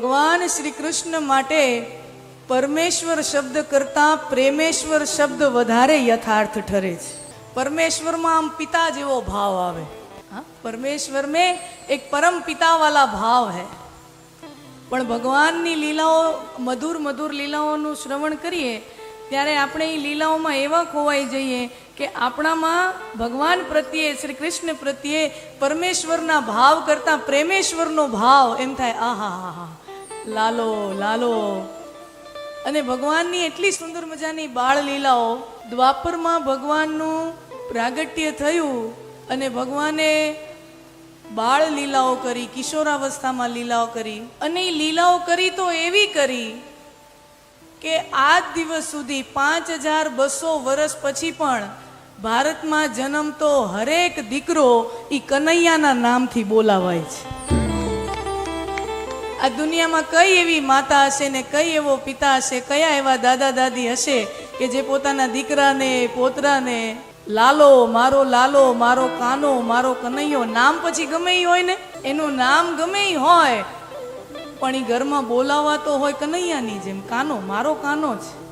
ભગવાન શ્રી કૃષ્ણ માટે પરમેશ્વર શબ્દ કરતાં પ્રેમેશ્વર શબ્દ વધારે યથાર્થ ઠરે છે. પરમેશ્વરમાં આમ પિતા જેવો ભાવ આવે. હા? પરમેશ્વર में એક પરમ પિતા વાલા ભાવ હે. પણ ભગવાનની લીલાઓ, મધુર મધુર લીલાઓનું શ્રવણ કરીએ, ત્યારે આપણે એ લીલાઓમાં એવા ખોવાઈ જઈએ કે આપણામાં ભગવાન પ્રત્યે, શ્રી કૃષ્ણ પ્રત્યે પરમેશ્વરના ભાવ કરતાં પ્રેમેશ્વરનો ભાવ એમ થાય આહા હા હા લાલો લાલો. અને ભગવાનની એટલી સુંદર મજાની બાળ લીલાઓ દ્વાપરમાં ભગવાનનું પ્રાગટ્ય થયું અને ભગવાને બાળ લીલાઓ કરી, કિશોરાવસ્થામાં લીલાઓ કરી. અને એ લીલાઓ કરી તો એવી કરી કે આજ દિવસ સુધી પાંચ હજાર બસો વર્ષ પછી પણ ભારતમાં જન્મતો હરેક દીકરો એ કનૈયાના નામથી બોલાવાય છે. આ દુનિયામાં કઈ એવી માતા હશે ને કઈ એવો પિતા હશે, કયા એવા દાદા દાદી હશે કે જે પોતાના દીકરાને, પોતરાને લાલો, મારો લાલો, મારો કાનો, મારો કનૈયો, નામ પછી ગમે એ હોય ને, એનું નામ ગમે હોય, પણ એ ઘરમાં બોલાવાતો હોય કનૈયાની જેમ, કાનો, મારો કાનો છે